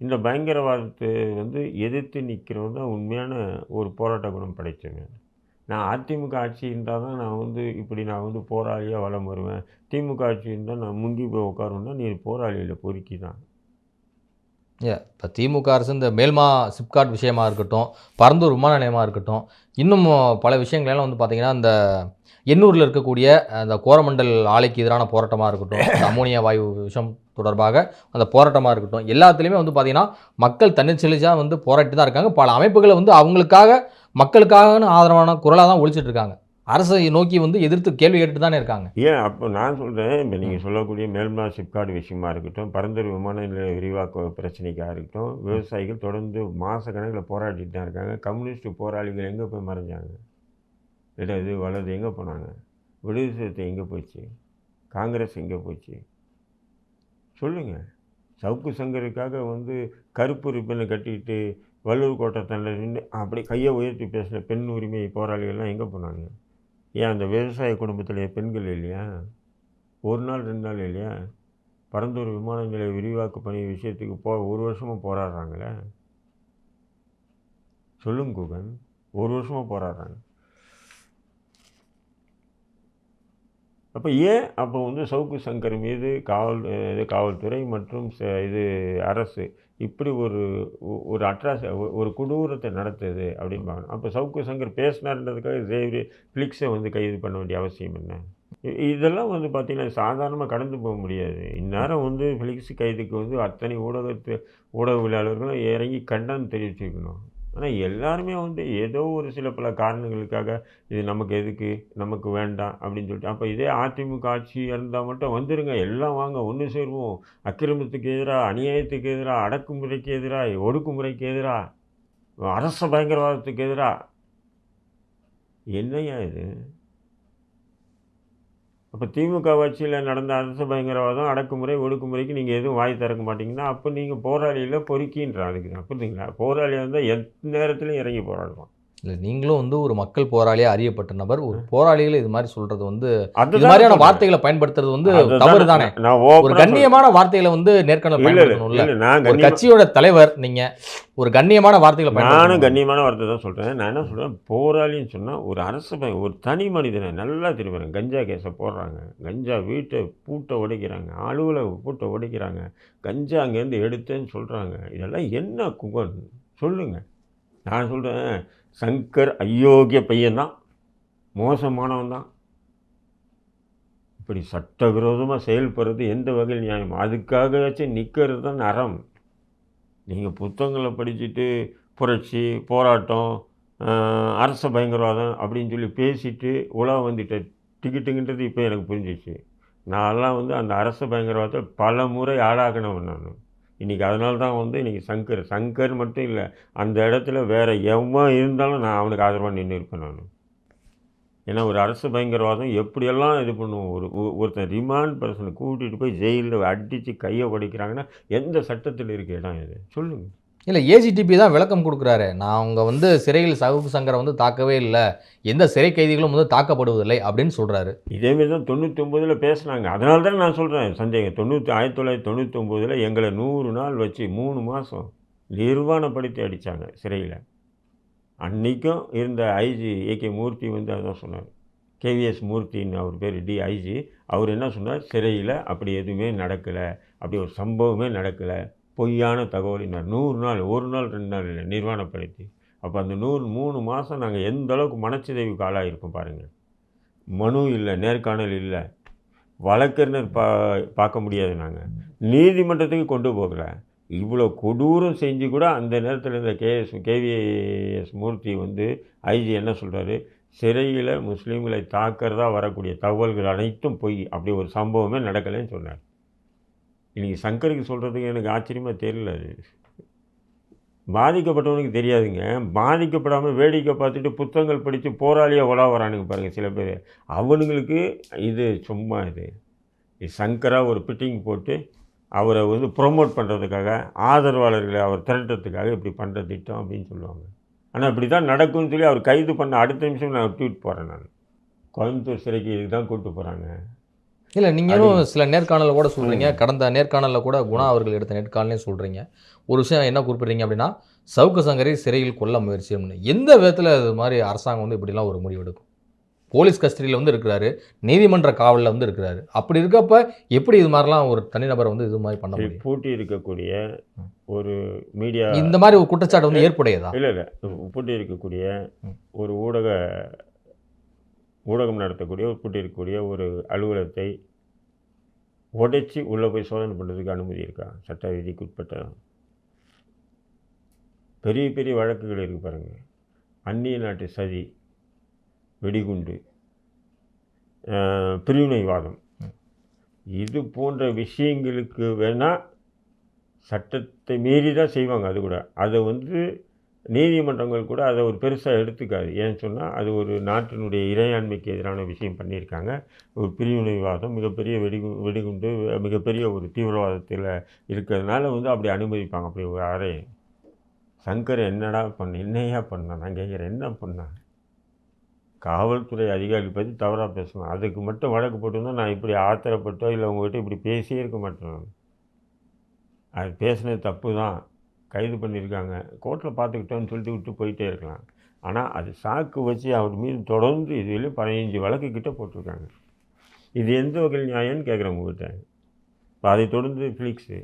இந்த பயங்கரவாதத்தை வந்து எதிர்த்து நிற்கிறவங்க தான் உண்மையான ஒரு போராட்ட குணம் படைத்தவங்க நான் அதிமுக ஆட்சி இருந்தால் தான் நான் வந்து இப்படி நான் வந்து போராளியாக வளம் வருவேன். திமுக ஆட்சி இருந்தால் நான் முங்கி போய் உட்காருவேன்னா நீ போராளியில் பொறுக்கி தான் இப்போ திமுக அரசு இந்த மேல்மா சிப்காட் விஷயமா இருக்கட்டும் பரந்தூர் விமான நிலையமாக இருக்கட்டும் இன்னும் பல விஷயங்களெல்லாம் வந்து பார்த்தீங்கன்னா இந்த எண்ணூரில் இருக்கக்கூடிய அந்த கோரமண்டல் ஆலைக்கு எதிரான போராட்டமாக இருக்கட்டும் அமோனியா வாயு விஷம் தொடர்பாக அந்த போராட்டமாக இருக்கட்டும் எல்லாத்துலேயுமே வந்து பார்த்திங்கன்னா மக்கள் தன்னிச்சலிச்சாக வந்து போராட்டி தான் இருக்காங்க. பல அமைப்புகளை வந்து அவங்களுக்காக மக்களுக்காகனு ஆதரவான குரலாக தான் ஒழிச்சிட்ருக்காங்க அரசை நோக்கி வந்து எதிர்த்து கேள்வி கேட்டு தானே இருக்காங்க. ஏன் அப்போ நான் சொல்கிறேன் இப்போ நீங்கள் சொல்லக்கூடிய மேல்மலா சிப்காடு விஷயமா இருக்கட்டும் பரந்தூர் விமான நிலைய விரிவாக்க பிரச்சனைக்காக இருக்கட்டும் விவசாயிகள் தொடர்ந்து மாத கணக்கில் போராடிட்டு தான் இருக்காங்க. கம்யூனிஸ்ட் போராளிகள் எங்கே போய் மறைஞ்சாங்க? இடது வலது எங்கே போனாங்க? விடுதலை சிறுத்தை எங்கே போச்சு? காங்கிரஸ் எங்கே போச்சு? சொல்லுங்கள் சவுக்கு சங்கருக்காக வந்து கருப்பு ரிப்பனை கட்டிட்டு கோட்டை கோட்டத்தில் நின்று அப்படி கையை உயர்த்தி பேசின பெண் உரிமை போராளிகள்லாம் எங்கே போனாங்க? ஏன் அந்த விவசாய குடும்பத்துடைய பெண்கள் இல்லையா? ஒரு நாள் ரெண்டு நாள் இல்லையா? பரந்தூர் விமான நிலைய விரிவாக்க பணி விஷயத்துக்கு போ ஒரு வருஷமாக போராடுறாங்களே? சொல்லுங்க குகன். ஒரு வருஷமாக போராடுறாங்க. அப்போ ஏன் அப்போ வந்து சவுக்கு சங்கர் மீது காவல் இது காவல்துறை மற்றும் ச- இது அரசு இப்படி ஒரு ஒரு அட்ராஸ் ஒரு கொடூரத்தை நடத்துது அப்படின்பாங்க அப்போ சவுக்கு சங்கர் பேசினார்ன்றதுக்காக ஜேவி ஃப்ளிக்ஸை வந்து கைது பண்ண வேண்டிய அவசியம் என்ன? இதெல்லாம் வந்து பார்த்திங்கன்னா சாதாரணமாக கடந்து போக முடியாது. இந்நேரம் வந்து ஃபிளிக்ஸ் கைதுக்கு வந்து அத்தனை ஊடகத்து ஊடகவியலாளர்களும் இறங்கி கண்டனம் தெரிவிச்சுக்கணும் ஆனால் எல்லாருமே வந்து ஏதோ ஒரு சில பல காரணங்களுக்காக இது நமக்கு எதுக்கு? நமக்கு வேண்டாம் அப்படின்னு சொல்லிட்டு. அப்போ இதே அதிமுக ஆட்சியாக இருந்தால் மட்டும் வந்துடுங்க எல்லாம் வாங்க ஒன்று சேருவோம். அக்கிரமத்துக்கு எதிராக அநியாயத்துக்கு எதிராக அடக்குமுறைக்கு எதிராக ஒடுக்குமுறைக்கு எதிராக அரச பயங்கரவாதத்துக்கு எதிராக என்னையா இது? அப்போ திமுக ஆட்சியில் நடந்த அரசு பயங்கரவாதம் அடக்குமுறை ஒடுக்குமுறைக்கு நீங்கள் எதுவும் வாய் திறக்க மாட்டீங்கன்னா அப்போ நீங்கள் போராளியில் பொறுக்கின்றான் அதுக்கு தான். புரியுதுங்களா போராளியாக இருந்தால் எந்த நேரத்துலையும் இறங்கி போராடுவோம் இல்லை நீங்களும் வந்து ஒரு மக்கள் போராளியாக அறியப்பட்ட நபர். ஒரு போராளிகளை இது மாதிரி சொல்றது வந்து இது மாதிரியான. வார்த்தைகளை பயன்படுத்துறது வந்து தவறு தானே ஒரு கண்ணியமான வார்த்தைகளை வந்து நேர்காணல் பயன்படுத்தணும்ல. ஒரு கட்சியோட தலைவர் நீங்க ஒரு கண்ணியமான வார்த்தைகளை நானும் கண்ணியமான வார்த்தை தான் சொல்கிறேன் நான் என்ன சொல்கிறேன் போராளின்னு சொன்னால் ஒரு அரசு ஒரு தனி மனிதனை நல்லா திரும்புகிறேன் கஞ்சா கேஸை போடுறாங்க. கஞ்சா வீட்டை பூட்டை உடைக்கிறாங்க. அலுவலக பூட்டை உடைக்கிறாங்க. கஞ்சா அங்கேருந்து எடுத்தேன்னு சொல்கிறாங்க இதெல்லாம் என்ன குகன்? சொல்லுங்கள் நான் சொல்கிறேன் சங்கர் அயோக்கிய பையன்தான். மோசமானவன் தான். இப்படி சட்டவிரோதமாக செயல்படுறது எந்த வகையில் நியாயம்? அதுக்காகவாச்சும் நிற்கிறது தான் அறம் நீங்கள் புத்தகங்களை படிச்சுட்டு புரட்சி போராட்டம் அரச பயங்கரவாதம் அப்படின்னு சொல்லி பேசிட்டு உலகம் வந்துட்ட டிக்கெட்டுங்கிறது இப்போ எனக்கு புரிஞ்சிச்சு நான்லாம் வந்து அந்த அரச பயங்கரவாதத்தை பல முறை ஆளாகினவன் நான். இன்றைக்கி அதனால தான் வந்து இன்றைக்கி சங்கர் சங்கர் மட்டும் இல்லை அந்த இடத்துல வேறு எவன் இருந்தாலும் நான் அவனுக்கு ஆதரவாக நின்று இருப்பேன் நான். ஏன்னா ஒரு அரசு பயங்கரவாதம் எப்படியெல்லாம் இது பண்ணுவோம்? ஒரு ஒருத்தன் ரிமாண்ட் பர்சனை கூட்டிகிட்டு போய் ஜெயிலில் அடித்து கையை உடைக்கிறாங்கன்னா எந்த சட்டத்தில் இருக்க இடம் இது? சொல்லுங்கள் இல்லை ஏஜிடிபி தான் விளக்கம் கொடுக்குறாரு. நான் அவங்க வந்து சிறையில் சவுக்கு சங்கரை வந்து தாக்கவே இல்லை. எந்த சிறை கைதிகளும் வந்து தாக்கப்படுவதில்லை அப்படின்னு சொல்கிறாரு இதேமாரி தான் தொண்ணூற்றி ஒம்போதில் பேசுனாங்க. அதனால தான் நான் சொல்கிறேன் சந்தேகம். தொண்ணூற்றி ஆயிரத்தி தொள்ளாயிரத்தி தொண்ணூற்றி ஒம்போதில் எங்களை நூறு நாள் வச்சு மூணு மாதம் நிர்வாணப்படுத்தி அடித்தாங்க சிறையில். அன்றைக்கும் இருந்த ஐஜி ஏகே மூர்த்தி வந்து அதான் சொன்னார். கேவிஎஸ் மூர்த்தின்னு அவர் பேர் டி ஐஜி அவர் என்ன சொன்னார்? சிறையில் அப்படி எதுவுமே நடக்கலை. அப்படி ஒரு சம்பவமே நடக்கலை. பொய்யான தகவலினார் நூறு நாள் ஒரு நாள் ரெண்டு நாள் இல்லை நிர்வாணப்படுத்தி. அப்போ அந்த நூறு மூணு மாதம் நாங்கள் எந்த அளவுக்கு மனச்சிதைவுக்கு ஆளாகிருக்கோம் பாருங்கள். மனு இல்லை நேர்காணல் இல்லை. வழக்கறிஞர் பா பார்க்க முடியாது நாங்கள் நீதிமன்றத்துக்கு கொண்டு போகல. இவ்வளோ கொடூரம் செஞ்சு கூட அந்த நேரத்தில் இந்த கேஎஸ் கேவிஎஸ் மூர்த்தி வந்து ஐஜி என்ன சொல்கிறாரு சிறையில் முஸ்லீம்களை தாக்கிறதா வரக்கூடிய தகவல்கள் அனைத்தும் பொய். அப்படி ஒரு சம்பவமே நடக்கலைன்னு சொன்னார். இன்றைக்கி சங்கருக்கு சொல்கிறதுக்கு எனக்கு ஆச்சரியமாக தெரியல. அது பாதிக்கப்பட்டவனுக்கு தெரியாதுங்க. பாதிக்கப்படாமல் வேடிக்கை பார்த்துட்டு புத்தகங்கள் படித்து போராளியாக உலா வரானுங்க பாருங்கள் சில பேர். அவனுங்களுக்கு இது சும்மா இது. சங்கராக ஒரு பிட்டிங் போட்டு அவரை வந்து ப்ரொமோட் பண்ணுறதுக்காக ஆதரவாளர்களை அவர் திரட்டுறதுக்காக இப்படி பண்ணுற திட்டம் அப்படின்னு சொல்லுவாங்க. ஆனால் இப்படி தான் நடக்கும்னு சொல்லி அவர் கைது பண்ண அடுத்த நிமிஷம் நான் ட்வீட் போகிறேன் நான். கோயம்புத்தூர் சிறைக்கு இதுக்கு தான் கூப்பிட்டு போகிறாங்க இல்லை நீங்களும் சில நேர்காணலில் கூட சொல்கிறீங்க கடந்த நேர்காணலில் கூட குணா அவர்கள் எடுத்த நேர்காணலையும் சொல்கிறீங்க ஒரு விஷயம் என்ன குறிப்பிடுறீங்க அப்படின்னா சவுக்கு சங்கரை சிறையில் கொல்ல முயற்சி அப்படின்னு எந்த விதத்தில் இது மாதிரி அரசாங்கம் வந்து இப்படிலாம் ஒரு முடிவு எடுக்கும்? போலீஸ் கஸ்டடியில் வந்து இருக்கிறாரு நீதிமன்ற காவலில் வந்து இருக்கிறாரு. அப்படி இருக்கப்ப எப்படி இது மாதிரிலாம் ஒரு தனிநபரை வந்து இது மாதிரி பண்ண முடியும்? பூட்டி இருக்கக்கூடிய ஒரு மீடியா இந்த மாதிரி ஒரு குற்றச்சாட்டு வந்து ஏற்புடையதா? இல்லை இல்லை. பூட்டி இருக்கக்கூடிய. ஒரு ஊடக ஊடகம் நடத்தக்கூடிய உட்பட்டிருக்கக்கூடிய ஒரு அலுவலகத்தை உடைச்சி உள்ளே போய் சோதனை பண்ணுறதுக்கு அனுமதி இருக்கா? சட்ட விதிக்கு உட்பட்ட பெரிய பெரிய வழக்குகள் இருக்கு பாருங்கள் அந்நிய நாட்டு சதி வெடிகுண்டு பிரிவினைவாதம். இது போன்ற விஷயங்களுக்கு வேணால் சட்டத்தை மீறி தான் செய்வாங்க அது கூட. அதை வந்து நீதிமன்றங்கள் கூட அதை ஒரு பெருசாக எடுத்துக்காது. ஏன்னு சொன்னால் அது ஒரு நாட்டினுடைய இறையாண்மைக்கு எதிரான விஷயம் பண்ணியிருக்காங்க. ஒரு பிரிவினைவாதம் மிகப்பெரிய வெடிகு வெடிகுண்டு மிகப்பெரிய ஒரு தீவிரவாதத்தில் இருக்கிறதுனால வந்து அப்படி அனுமதிப்பாங்க. அப்படி ஒரு அறை. சங்கர் என்னடா பண்ண என்னையா பண்ணான்? நான் கேட்குறேன் என்ன பண்ணான்? காவல்துறை அதிகாரி பற்றி தவறாக பேசணும் அதுக்கு மட்டும் வழக்கு போட்டிருந்தா நான் இப்படி ஆத்திரப்பட்டோ இல்லை உங்கள்கிட்ட இப்படி பேசியே இருக்க மாட்டேன். அது பேசினது தப்பு தான் கைது பண்ணியிருக்காங்க. கோர்ட்டில் பார்த்துக்கிட்டோன்னு சொல்லிட்டு விட்டு போயிட்டே இருக்கலாம். ஆனால் அது சாக்கு வச்சு அவர் மீது தொடர்ந்து இதுவரையும் பதினஞ்சு வழக்கு கிட்ட போட்டிருக்காங்க. இது எந்த வகையில் நியாயம்னு கேட்குறேன் உங்ககிட்ட. இப்போ அதை தொடர்ந்து ஃபிலிக்ஸு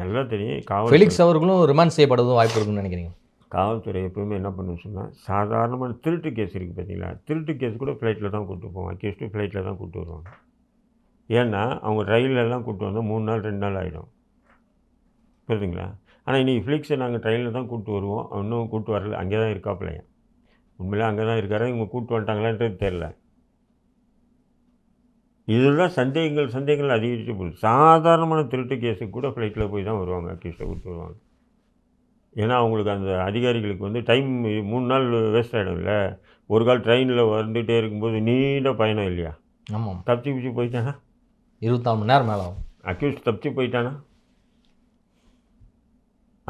நல்லா தெரியும். காவல் ஃபெலிக்ஸ் அவர்களும் ரிமாண்ட் செய்யப்படுவதும் வாய்ப்பு இருக்குன்னு நினைக்கிறீங்க. காவல்துறை எப்பவுமே என்ன பண்ணுன்னு சொன்னால் சாதாரணமான திருட்டு கேஸ் இருக்குது பார்த்தீங்களா திருட்டு கேஸ் கூட ஃப்ளைட்டில் தான் கூப்பிட்டு போவாங்க. அக்யூஸ்ட்டு ஃப்ளைட்டில் தான் கூப்பிட்டு வருவாங்க. ஏன்னா அவங்க ரயிலெல்லாம் கூப்பிட்டு வந்தால் மூணு நாள் ரெண்டு நாள் ஆகிடும் புரியுதுங்களா? ஆனால் இன்றைக்கி ஃப்ளிக்ஸை நாங்கள் ட்ரெயினில் தான் கூப்பிட்டு வருவோம். இன்னும் கூப்பிட்டு வரல. அங்கே தான் இருக்காப்புலையா உண்மையிலே அங்கே தான் இருக்காரு. இவங்க கூப்பிட்டு வந்துட்டாங்களான்றது தெரில இதெல்லாம் சந்தேகங்கள் சந்தேகங்கள் அதிகரித்து போகுது. சாதாரணமான திருட்டு கேஸுக்கு கூட ஃப்ளைட்டில் போய் தான் வருவாங்க அக்யூஸ்ட்டை கூப்பிட்டு வருவாங்க. ஏன்னா அவங்களுக்கு அந்த அதிகாரிகளுக்கு வந்து டைம் மூணு நாள் வேஸ்ட் ஆகிடும்ல ஒரு கால் ட்ரெயினில் வந்துகிட்டே இருக்கும்போது நீண்ட பயணம் இல்லையா? ஆமாம். தப்பிச்சு பிடிச்சி போயிட்டானா? இருபத்தாலு மணி நேரம் மேலே ஆகும். அக்யூஸ்ட் தப்பிச்சு போயிட்டானா?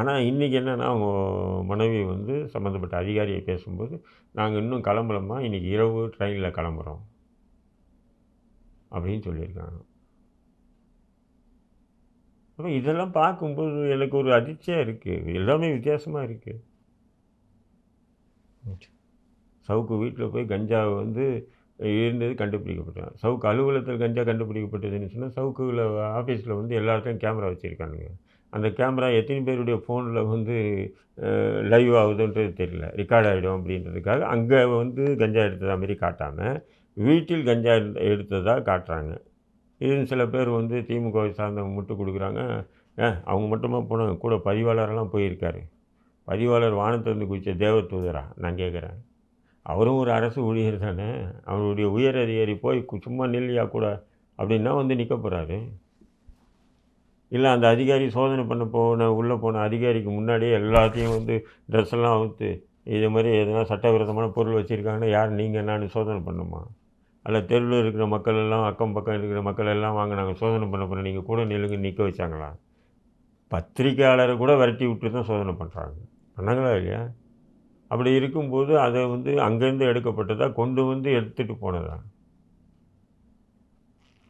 ஆனால் இன்றைக்கி என்னென்னா அவங்க மனைவி வந்து சம்மந்தப்பட்ட அதிகாரியை பேசும்போது நாங்கள் இன்னும் கிளம்பலம்மா. இன்றைக்கி இரவு ட்ரெயினில் கிளம்புறோம். அப்படின்னு சொல்லியிருக்காங்க. அப்போ இதெல்லாம் பார்க்கும்போது எனக்கு ஒரு அதிர்ச்சியாக இருக்குது எல்லாமே வித்தியாசமாக இருக்குது சவுக்கு வீட்டில் போய் கஞ்சாவை வந்து இருந்தது கண்டுபிடிக்கப்பட்டது. சவுக்கு அலுவலகத்தில் கஞ்சா கண்டுபிடிக்கப்பட்டதுன்னு சொன்னால் சவுக்குல ஆஃபீஸில் வந்து எல்லா இடத்துலையும் கேமரா வச்சுருக்கானுங்க. அந்த கேமரா எத்தனை பேருடைய ஃபோனில் வந்து லைவ் ஆகுதுன்றது தெரியல. ரெக்கார்ட் ஆகிடும் அப்படின்றதுக்காக அங்கே வந்து கஞ்சா எடுத்ததா மாரி காட்டாமல் வீட்டில் கஞ்சா எடுத்ததாக காட்டுறாங்க. இது சில பேர் வந்து திமுகவை சார்ந்தவங்க மட்டும் கொடுக்குறாங்க. ஏ அவங்க மட்டுமா போனாங்க? கூட பதிவாளரெல்லாம் போயிருக்காரு. பதிவாளர் வானத்திலிருந்து குதிச்ச தேவதூதரா? நான் கேட்குறேன். அவரும் ஒரு அரசு ஊழியர் தானே. அவருடைய உயர் அதிகாரி போய் சும்மா நில்லையா கூட அப்படின்னா வந்து நிற்க போகிறாரு இல்லை அந்த அதிகாரி சோதனை பண்ண போன உள்ளே போன அதிகாரிக்கு முன்னாடியே எல்லாத்தையும் வந்து ட்ரெஸ் எல்லாம் அவுத்து இது மாதிரி எதனா சட்டவிரோதமான பொருள் வச்சுருக்காங்கன்னா யார் நீங்கள் நான் சோதனை பண்ணுமா? அல்ல தெருவில் இருக்கிற மக்கள் எல்லாம் அக்கம் பக்கம் இருக்கிற மக்கள் எல்லாம் வாங்க நாங்கள் சோதனை பண்ண போகிறோம் நீங்கள் கூட நில்லுங்க நிற்க வச்சாங்களா? பத்திரிக்கையாளரை கூட விரட்டி விட்டு தான் சோதனை பண்ணுறாங்க பண்ணாங்களா இல்லையா? அப்படி இருக்கும்போது அதை வந்து அங்கேருந்து எடுக்கப்பட்டதாக கொண்டு வந்து எடுத்துகிட்டு போனதா?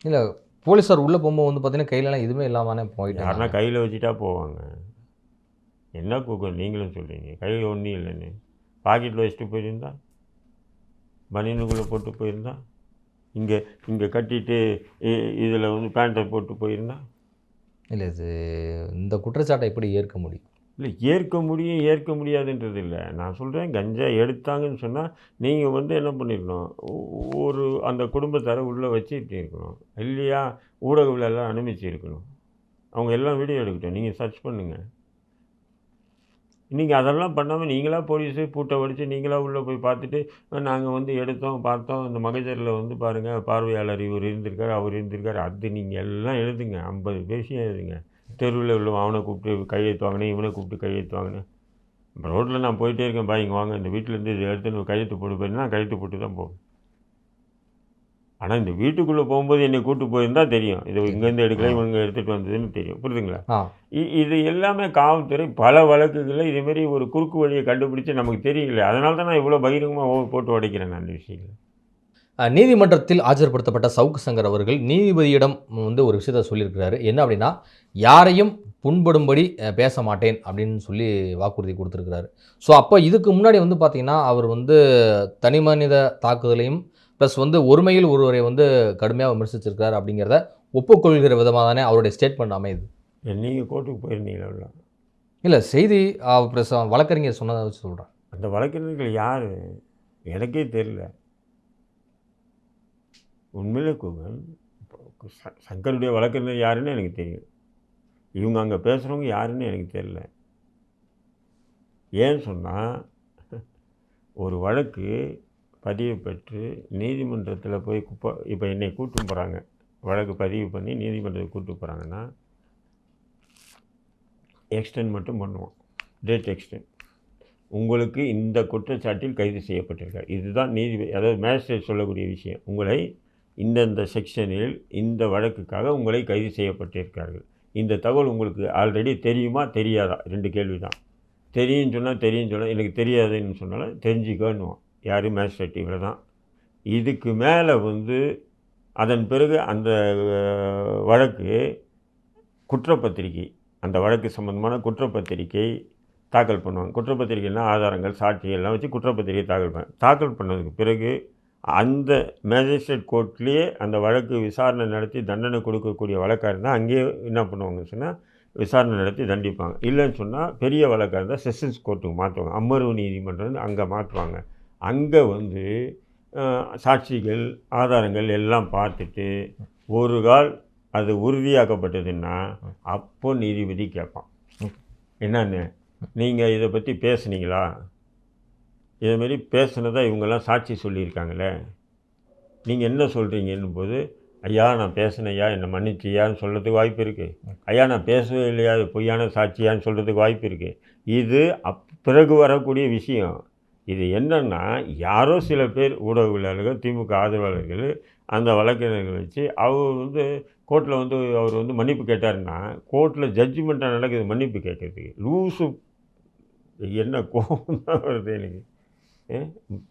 இல்லை போலீஸார் உள்ளே போகும்போது வந்து பார்த்தீங்கன்னா கையிலலாம் எதுவுமே இல்லாமலே போயிட்டாங்க. யாருன்னா கையில் வச்சுட்டா போவாங்க. என்ன கூக்கம் நீங்களும் சொல்கிறீங்க கையில் ஒன்றும் இல்லைன்னு. பாக்கெட்டில் வச்சுட்டு போயிருந்தா? பனியனுக்குள்ளே போட்டு போயிருந்தா? இங்கே இங்கே கட்டிட்டு இதில் வந்து பேண்ட்டை போட்டு போயிருந்தா? இல்லை இது இந்த குற்றச்சாட்டை எப்படி ஏற்க முடியும்? இல்லை ஏற்க முடியும் ஏற்க முடியாதுன்றது இல்லை. நான் சொல்கிறேன் கஞ்சா எடுத்தாங்கன்னு சொன்னால் நீங்கள் வந்து என்ன பண்ணிருக்கணும்? ஒரு அந்த குடும்பத்தாரை உள்ளே வச்சுட்டு இருக்கணும். இல்லையா? ஊடகங்கள் எல்லாம் அனுமதிச்சிருக்கணும் அவங்க எல்லாம் வீடியோ எடுக்கட்டும். நீங்கள் சர்ச் பண்ணுங்கள் நீங்கள் அதெல்லாம் பண்ணாமல் நீங்களாக போலீஸு பூட்டை வடித்து நீங்களாக உள்ளே போய் பார்த்துட்டு நாங்கள் வந்து எடுத்தோம் பார்த்தோம். இந்த மகஜரில் வந்து பாருங்கள் பார்வையாளர் இவர் இருந்திருக்காரு அவர் இருந்திருக்காரு. அது நீங்கள் எல்லாம் எழுதுங்க. ஐம்பது பேசியும் எழுதுங்க. தெருவில் உள்ள அவனை கூப்பிட்டு கையெழுத்து வாங்கினேன் இவனை கூப்பிட்டு கையெழுத்து வாங்கினேன் இப்போ ரோட்டில் நான் போயிட்டே இருக்கேன் பா இங்கே வாங்க. இந்த வீட்டிலேருந்து இதை எடுத்து கையெழுத்து போட்டு போயிருந்தா கையெழுத்து போட்டு தான் போகும் ஆனால் இந்த வீட்டுக்குள்ளே போகும்போது என்னை கூட்டு போயிருந்தா தெரியும். இது இங்கேருந்து எடுக்கல இவங்க எடுத்துகிட்டு வந்ததுன்னு தெரியும். புரியுதுங்களா? இது எல்லாமே காவல்துறை பல வழக்குகளில் இதேமாரி ஒரு குறுக்கு வழியை கண்டுபிடிச்சு நமக்கு தெரியல அதனால தான் நான் இவ்வளோ பகிரங்கமாக போட்டு உடைக்கிறேன் நான் அந்த விஷயங்கள். நீதிமன்றத்தில் ஆஜர்படுத்தப்பட்ட சவுக்கு சங்கர் அவர்கள் நீதிபதியிடம் வந்து ஒரு விஷயத்த சொல்லியிருக்கிறாரு. என்ன அப்படின்னா யாரையும் புண்படும்படி பேச மாட்டேன் அப்படின்னு சொல்லி வாக்குறுதி கொடுத்துருக்கிறாரு. ஸோ அப்போ இதுக்கு முன்னாடி வந்து பார்த்தீங்கன்னா அவர் வந்து தனிமனித தாக்குதலையும் ப்ளஸ் வந்து ஒருமையில் ஒருவரை வந்து கடுமையாக விமர்சிச்சிருக்காரு அப்படிங்கிறத ஒப்புக்கொள்கிற விதமாக தானே அவருடைய ஸ்டேட்மெண்ட் அமையுது. நீங்கள் கோர்ட்டுக்கு போயிருந்தீங்களா? இல்லை செய்தி ப்ளஸ் வழக்கறிஞர் சொன்னதை வச்சு சொல்கிறேன் அந்த வழக்கறிஞர்கள் யார்? எனக்கே தெரியல. உண்மையிலே கூகுள் ச- சங்கருடைய வழக்கறிஞர் யாருன்னு எனக்கு தெரியும். இவங்க அங்கே பேசுகிறவங்க யாருன்னு எனக்கு தெரியல. ஏன்னு சொன்னால் ஒரு வழக்கு பதிவு பெற்று நீதிமன்றத்தில் போய் குப்ப இப்போ என்னை கூட்டு போகிறாங்க வழக்கு பதிவு பண்ணி நீதிமன்றத்துக்கு கூட்டு போகிறாங்கன்னா எக்ஸ்டெண்ட் மட்டும் பண்ணுவோம். டேட் எக்ஸ்டெண்ட் உங்களுக்கு இந்த குற்றச்சாட்டில் கைது செய்யப்பட்டிருக்கார் இதுதான் நீதி அதாவது மேஜிஸ்ட்ரேட் சொல்லக்கூடிய விஷயம். உங்களை இந்தந்த செக்ஷனில் இந்த வழக்குக்காக உங்களை கைது செய்யப்பட்டிருக்கார்கள் இந்த தகவல் உங்களுக்கு ஆல்ரெடி தெரியுமா? தெரியாதா? ரெண்டு கேள்வி தான் தெரியும்னு சொன்னால் தெரியும்னு சொன்னால் எனக்கு தெரியாதுன்னு சொன்னாலும் தெரிஞ்சுக்கணுவோம் யார்? மேஜிஸ்ட்ரேட் இவ்வளோ தான். இதுக்கு மேலே வந்து அதன் பிறகு அந்த வழக்கு குற்றப்பத்திரிக்கை அந்த வழக்கு சம்பந்தமான குற்றப்பத்திரிக்கை தாக்கல் பண்ணுவாங்க. குற்றப்பத்திரிக்கைன்னா ஆதாரங்கள் சாட்சி எல்லாம் வச்சு குற்றப்பத்திரிக்கை தாக்கல் பண்ண தாக்கல் பண்ணதுக்கு பிறகு அந்த மேஜிஸ்ட்ரேட் கோர்ட்லேயே அந்த வழக்கு விசாரணை நடத்தி தண்டனை கொடுக்கக்கூடிய வழக்காக இருந்தால் அங்கேயே என்ன பண்ணுவாங்கன்னு சொன்னால் விசாரணை நடத்தி தண்டிப்பாங்க. இல்லைன்னு சொன்னால் பெரிய வழக்காக இருந்தால் செஷன்ஸ் கோர்ட்டுக்கு மாற்றுவாங்க. அமர்வு நீதிமன்றம் அங்கே மாற்றுவாங்க. அங்கே வந்து சாட்சிகள் ஆதாரங்கள் எல்லாம் பார்த்துட்டு ஒரு கால் அது உறுதியாக்கப்பட்டதுன்னா அப்போ நீதிபதி கேட்பான். என்னன்னு? நீங்கள் இதை பற்றி பேசுனீங்களா? இதேமாரி பேசுனதா இவங்கெல்லாம் சாட்சி சொல்லியிருக்காங்களே? நீங்கள் என்ன சொல்கிறீங்கன்னும் போது ஐயா நான் பேசினேன் என்னை மன்னிச்சியான்னு சொல்கிறதுக்கு வாய்ப்பு இருக்குது ஐயா நான் பேசவே இல்லையா? பொய்யான சாட்சியான்னு சொல்கிறதுக்கு வாய்ப்பு இருக்குது இது அப் பிறகு வரக்கூடிய விஷயம். இது என்னென்னா யாரோ சில பேர் ஊடகவியலாளர்கள் திமுக ஆதரவாளர்கள் அந்த வழக்கறிஞர்கள் வச்சு அவர் வந்து கோர்ட்டில் வந்து அவர் வந்து மன்னிப்பு கேட்டாருன்னா கோர்ட்டில் ஜட்ஜ்மெண்ட்டாக நடக்குது மன்னிப்பு கேட்கறதுக்கு. லூசு என்ன கோபம் தான் வருது எனக்கு.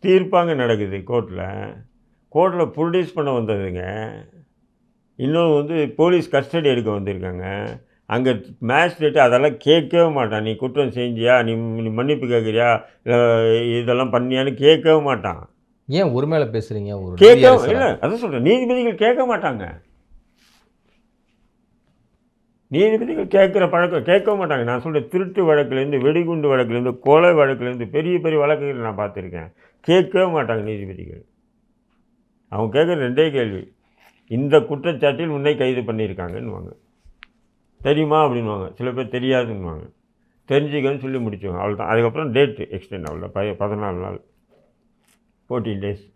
தீர்ப்பாங்க நடக்குது கோர்ட்டில் கோர்ட்டில் ப்ரொடியூஸ் பண்ண வந்ததுங்க. இன்னும் வந்து போலீஸ் கஸ்டடி எடுக்க வந்திருக்காங்க. அங்கே மேஜிஸ்ட்ரேட்டு அதெல்லாம் கேட்கவே மாட்டான். நீ குற்றம் செஞ்சியா? நீ நீ மன்னிப்பு கேட்குறியா? இல்லை இதெல்லாம் பண்ணியான்னு கேட்கவே மாட்டான். ஏன் ஒரு மேலே பேசுகிறீங்க ஒரு கேட்க? இல்லை அதான் சொல்கிறேன் நீதிபதிகள் கேட்க மாட்டாங்க. நீதிபதிகள் கேட்குற பழக்கம் கேட்க மாட்டாங்க. நான் சொல்கிறேன் திருட்டு வழக்குலேருந்து வெடிகுண்டு வழக்குலேருந்து கொலை வழக்குலேருந்து பெரிய பெரிய வழக்குகள் நான் பார்த்துருக்கேன். கேட்கவே மாட்டாங்க நீதிபதிகள். அவங்க கேட்குற ரெண்டே கேள்வி. இந்த குற்றச்சாட்டில் உன்னை கைது பண்ணியிருக்காங்கன்னுவாங்க. தெரியுமா அப்படின்வாங்க சில பேர் தெரியாதுன்னுவாங்க. தெரிஞ்சுக்கன்னு சொல்லி முடிச்சுவாங்க. அவ்வளோதான் அதுக்கப்புறம் டேட்டு எக்ஸ்டெண்ட் அவ்வளோ ப பதினாலு நாள். ஃபோர்டீன் டேஸ்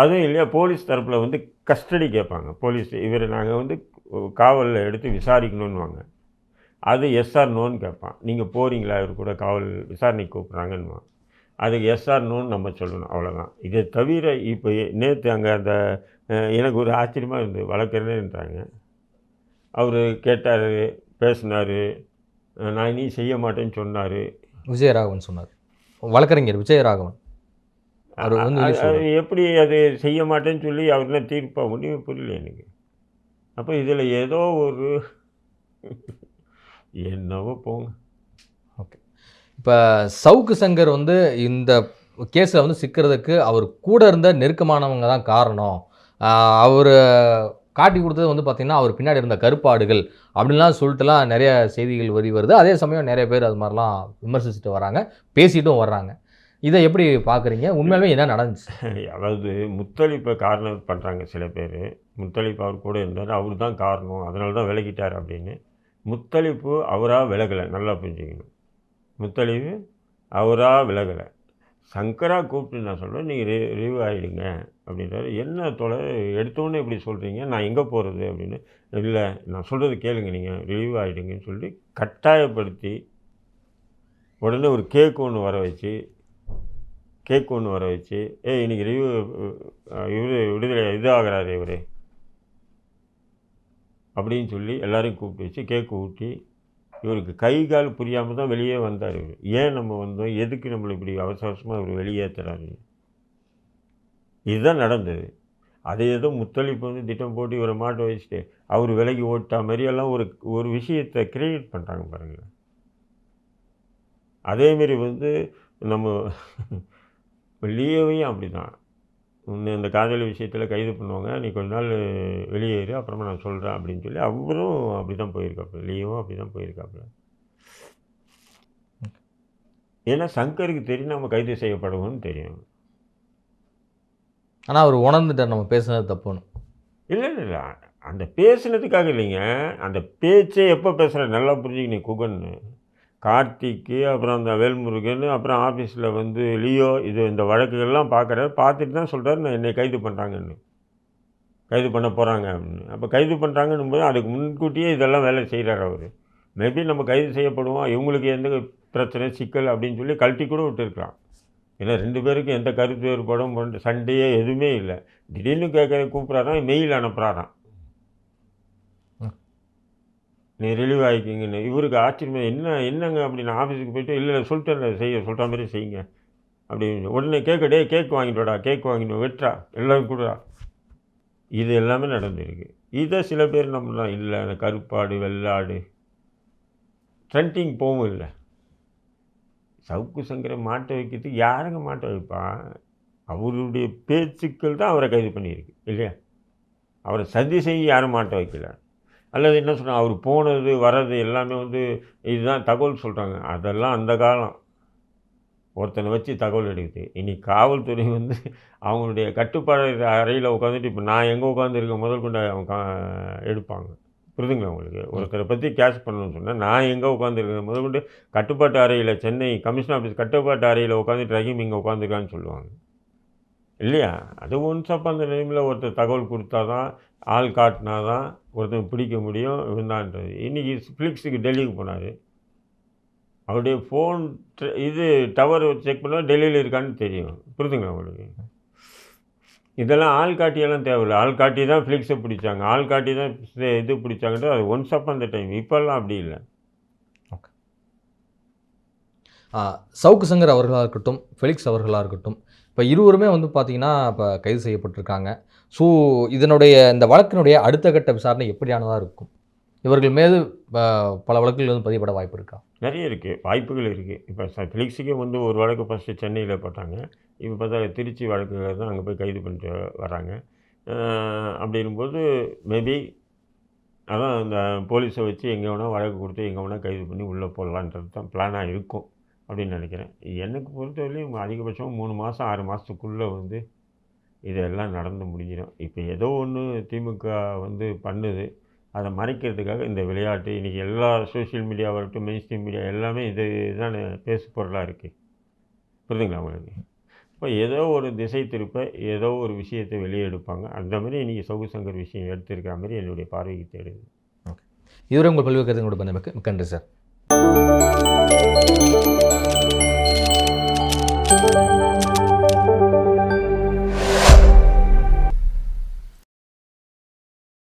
அதுவும் இல்லையா போலீஸ் தரப்பில் வந்து கஸ்டடி கேட்பாங்க. போலீஸ் இவரை நாங்கள் வந்து காவலில் எடுத்து விசாரிக்கணுன்னுவாங்க அது எஸ்ஆர் நோன்னு கேட்பான். நீங்கள் போகிறீங்களா இவர் கூட காவல் விசாரணைக்கு கூப்பிட்றாங்கன்னுவான். அதுக்கு எஸ்ஆர் நோன்னு நம்ம சொல்லணும் அவ்வளோதான் இதை தவிர இப்போ நேற்று அங்கே அந்த எனக்கு ஒரு ஆச்சரியமாக இருந்தது. வழக்கறிஞர்ன்றாங்க. அவர் கேட்டார் பேசினார். நான் இனி செய்ய மாட்டேன்னு சொன்னார். விஜயராகவன் சொன்னார். வழக்கறிஞர் விஜயராகவன். அவர் வந்து எப்படி அது செய்ய மாட்டேன்னு சொல்லி அவர்லாம் தீர்ப்பா ஒன்றுமே புரியல எனக்கு. அப்போ இதில் ஏதோ ஒரு என்னவோ போங்க. இப்போ சவுக்கு சங்கர் வந்து இந்த கேஸில் வந்து சிக்கிறதுக்கு அவர் கூட இருந்த நெருக்கமானவங்க தான் காரணம். அவர் காட்டி கொடுத்தது வந்து பார்த்திங்கன்னா அவர் பின்னாடி இருந்த கருப்பாடுகள் அப்படின்லாம் சொல்லிட்டுலாம் நிறைய செய்திகள் வரி வருது அதே சமயம் நிறைய பேர் அது மாதிரிலாம் விமர்சிச்சுட்டு வராங்க பேசிட்டும் வர்றாங்க. இதை எப்படி பார்க்குறீங்க? உண்மையிலே என்ன நடந்துச்சு. அதாவது முத்தளிப்பை காரணம் பண்ணுறாங்க சில பேர். முத்தளிப்பு அவர் கூட இருந்தார். அவர் தான் காரணம். அதனால தான் விலகிட்டார் அப்படின்னு. முத்தளிப்பு அவராக விலகலை நல்லா புரிஞ்சுக்கணும். முத்தளிப்பு அவராக விலகலை. சங்கரா கூப்பிட்டு நான் சொல்கிறேன் நீங்கள் ரி ரிவ் ஆகிடுங்க அப்படின்றாரு. என்ன தொலை எடுத்தோன்னே இப்படி சொல்கிறீங்க நான் எங்கே போகிறது அப்படின்னு. இல்லை நான் சொல்கிறது கேளுங்க. நீங்கள் ரிவ் ஆகிடுங்கன்னு சொல்லி கட்டாயப்படுத்தி உடனே ஒரு கேக் ஒன்று வர வச்சு கேக் ஒன்று வர வச்சு ஏ இன்றைக்கி ரிவ்யூ இவர் விடுதலை இதாகிறாரு இவர். அப்படின்னு சொல்லி எல்லோரையும் கூப்பிட்டு வச்சு கேக்கு ஊட்டி இவருக்கு கை கால் புரியாமல் தான் வெளியே வந்தார் இவர். ஏன் நம்ம வந்தோம்? எதுக்கு நம்மளை இப்படி அவசர அவசரமாக இவர் வெளியேற்றுறாரு இதுதான் நடந்தது. அதை ஏதோ முத்தளிப்பு வந்து திட்டம் போட்டு இவரை மாட்ட வச்சுட்டு அவர் விலகி ஓட்டா மாதிரியெல்லாம் ஒரு ஒரு விஷயத்தை கிரியேட் பண்ணுறாங்க பாருங்கள் அதேமாரி வந்து நம்ம லியோவையும் அப்படி தான் உன்னை இந்த காதலி விஷயத்தில் கைது பண்ணுவாங்க. நீ கொஞ்ச நாள் வெளியேறு அப்புறமா நான் சொல்கிறேன் அப்படின்னு சொல்லி அவரும் அப்படி தான் போயிருக்காப்புல. லியோவும் அப்படி தான் போயிருக்காப்புல. ஏன்னா சங்கருக்கு தெரியும் நம்ம கைது செய்யப்படுவோம்னு தெரியும். ஆனால் அவர் உணர்ந்துட்டார் நம்ம பேசுனது தப்புன்னு. இல்லை இல்லை இல்லை. அந்த பேசுனதுக்காக இல்லைங்க. அந்த பேச்சே எப்போ பேசுகிற நல்லா புரிஞ்சுக்க நீ குகன்னு. கார்த்திக்கு அப்புறம் அந்த வேல்முருகன் அப்புறம் ஆஃபீஸில் வந்து லியோ இது இந்த வழக்குகள்லாம் பார்க்குறாரு பார்த்துட்டு தான் சொல்கிறாரு நான் என்னை கைது பண்ணுறாங்கன்னு கைது பண்ண போகிறாங்க அப்படின்னு. அப்போ கைது பண்ணுறாங்கன்னும் போது அதுக்கு முன்கூட்டியே இதெல்லாம் வேலை செய்கிறார் அவர். மேபி நம்ம கைது செய்யப்படுவோம் இவங்களுக்கு எந்த பிரச்சனை சிக்கல் அப்படின்னு சொல்லி கழட்டி கூட விட்டுருக்கலாம். ஏன்னா ரெண்டு பேருக்கும் எந்த கருத்து வேறுபாடும் சண்டையே எதுவுமே இல்லை. திடீர்னு கேட்க கூப்பிட்றாராம் மெயில் அனுப்புகிறாராம் நீ ரிலீவ் ஆகிக்கிங்கன்னு இவருக்கு ஆச்சரியமாக என்ன என்னங்க அப்படி நான் ஆஃபீஸுக்கு போயிட்டு இல்லை சொல்லிட்டேன் செய்ய சொல்கிற மாதிரி செய்யுங்க. அப்படின்னு உடனே கேட்க டே கேக் வாங்கிட்டு வாடா கேக் வாங்கிட்டு வா, வெட்டுறா எல்லாரும் கொடுறா இது எல்லாமே நடந்திருக்கு. இதை சில பேர் நம்மளாம் இல்லை அந்த கருப்பாடு வெள்ளாடு. ட்ரெண்டிங் போகும் இல்லை. சவுக்கு சங்கரை மாட்டை வைக்கிறதுக்கு யாருங்க மாட்டை வைப்பா? அவருடைய பேச்சுக்கள் தான் அவரை கைது பண்ணியிருக்கு இல்லையா? அவரை சதி செய்ய யாரும் மாட்டை வைக்கல. அல்லது என்ன சொல்கிறாங்க அவர் போனது வர்றது எல்லாமே வந்து இதுதான் தகவல் சொல்கிறாங்க அதெல்லாம் அந்த காலம். ஒருத்தனை வச்சு தகவல் எடுக்குது. இனி காவல்துறை வந்து அவங்களுடைய கட்டுப்பாடு அறையில் உட்காந்துட்டு இப்போ நான் எங்கே உட்காந்துருக்க முதல் கொண்டு அவங்க கா- எடுப்பாங்க. புரிதுங்களா உங்களுக்கு? ஒருத்தரை பற்றி கேஷ் பண்ணணும்னு சொன்னால் நான் எங்கே உட்காந்துருக்கேன் முதல் கொண்டு கட்டுப்பாட்டு அறையில் சென்னை கமிஷன் ஆஃபீஸ் கட்டுப்பாட்டு அறையில் உட்காந்துட்டு ரஹீம் இங்கே உட்காந்துருக்கான்னு சொல்லுவாங்க. இல்லையா? அது ஒன்ஸ் அப் அந்த டைமில் ஒருத்தர் தகவல் கொடுத்தா தான் ஆள் காட்டினா தான் ஒருத்தன் பிடிக்க முடியும் இவன்தான்றது இன்றைக்கி ஃப்ளிக்ஸுக்கு டெல்லிக்கு போனார். அவருடைய ஃபோன் இது டவர் செக் பண்ணால் டெல்லியில் இருக்கான்னு தெரியும். புரிதுங்களா அவங்களுக்கு இதெல்லாம் ஆள் காட்டியெல்லாம் தேவையில்லை. ஆள் காட்டி தான் ஃப்ளிக்ஸை பிடிச்சாங்க. ஆள் காட்டி தான் இது பிடிச்சாங்கன்றது அது ஒன்ஸ் அப் அந்த டைம் இப்போல்லாம் அப்படி இல்லை. ஆ, சவுக்கு சங்கர் அவர்களாக இருக்கட்டும் ஃபெலிக்ஸ் அவர்களாக இருக்கட்டும் இப்போ இருவருமே வந்து பார்த்திங்கன்னா இப்போ கைது செய்யப்பட்டிருக்காங்க. ஸோ இதனுடைய இந்த வழக்கினுடைய அடுத்த கட்ட விசாரணை எப்படியானதாக இருக்கும்? இவர்கள் மீது பல வழக்குகள் வந்து பதியப்பட வாய்ப்பு இருக்கா? நிறைய இருக்குது வாய்ப்புகள் இருக்குது இப்போ ச ஃபிலிக்ஸுக்கே வந்து ஒரு வழக்கு ஃபஸ்ட்டு சென்னையில் போட்டாங்க. இப்போ பார்த்தா திருச்சி வழக்குகளை தான் அங்கே போய் கைது பண்ணிட்டு வராங்க. அப்படிங்கும்போது மேபி அதான் அந்த போலீஸை வச்சு எங்கே வேணால் வழக்கு கொடுத்து எங்கே வேணால் கைது பண்ணி உள்ளே போடலான்றது தான் பிளானாக இருக்கும். அப்படின்னு நினைக்கிறேன். எனக்கு பொறுத்தவரையிலையும் அதிகபட்சம் மூணு மாதம் ஆறு மாதத்துக்குள்ளே வந்து இதெல்லாம் நடந்து முடிஞ்சிடும். இப்போ ஏதோ ஒன்று திமுக வந்து பண்ணுது. அதை மறைக்கிறதுக்காக இந்த விளையாட்டு இன்றைக்கி எல்லா சோஷியல் மீடியாவாகட்டும் மெயின் ஸ்ட்ரீம் மீடியா எல்லாமே இது இதுதான் பேசு பொருளாக இருக்குது புரியுதுங்களா உங்களுக்கு? இப்போ ஏதோ ஒரு திசை திருப்ப ஏதோ ஒரு விஷயத்தை வெளியே எடுப்பாங்க. அந்த மாதிரி இன்றைக்கி சவுக்கு விஷயம் எடுத்திருக்கிற மாதிரி என்னுடைய பார்வைக்கு தெரியுது. இதுவரை உங்கள் பல்வேறு கருத்துங்களோட பண்ணமைக்கு மிக்க நன்றி சார்.